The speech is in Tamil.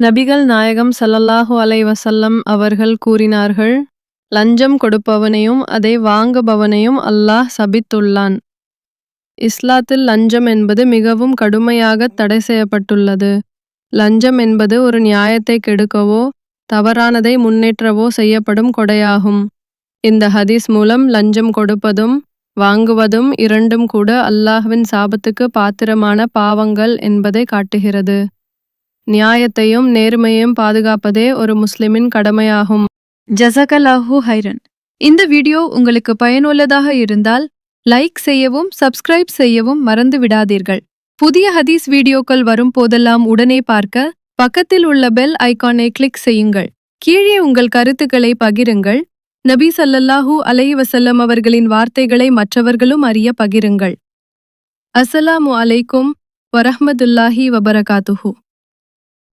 நபிகள் நாயகம் சல்லல்லாஹு அலை வசல்லம் அவர்கள் கூறினார்கள் லஞ்சம் கொடுப்பவனையும் அதை வாங்குபவனையும் அல்லாஹ் சபித்துள்ளான். இஸ்லாத்தில் லஞ்சம் என்பது மிகவும் கடுமையாக தடை செய்யப்பட்டுள்ளது. லஞ்சம் என்பது ஒரு நியாயத்தை கெடுக்கவோ தவறானதை முன்னேற்றவோ செய்யப்படும் கொடையாகும். இந்த ஹதீஸ் மூலம் லஞ்சம் கொடுப்பதும் வாங்குவதும் இரண்டும் கூட அல்லாஹ்வின் சாபத்துக்கு பாத்திரமான பாவங்கள் என்பதை காட்டுகிறது. நியாயத்தையும் நேர்மையையும் பாதுகாப்பதே ஒரு முஸ்லிமின் கடமையாகும். ஜசகலாஹு ஹைரன். இந்த வீடியோ உங்களுக்கு பயனுள்ளதாக இருந்தால் லைக் செய்யவும் சப்ஸ்கிரைப் செய்யவும் மறந்து விடாதீர்கள் புதிய ஹதீஸ் வீடியோக்கள் வரும் போதெல்லாம் உடனே பார்க்க பக்கத்தில் உள்ள பெல் ஐகானை கிளிக் செய்யுங்கள். கீழே உங்கள் கருத்துக்களை பகிருங்கள். நபி ஸல்லல்லாஹு அலை வசல்லம் அவர்களின் வார்த்தைகளை மற்றவர்களும் அறிய பகிருங்கள். அஸ்ஸலாமு அலைக்கும் வரஹமதுல்லாஹி வபரகாத்துஹூ.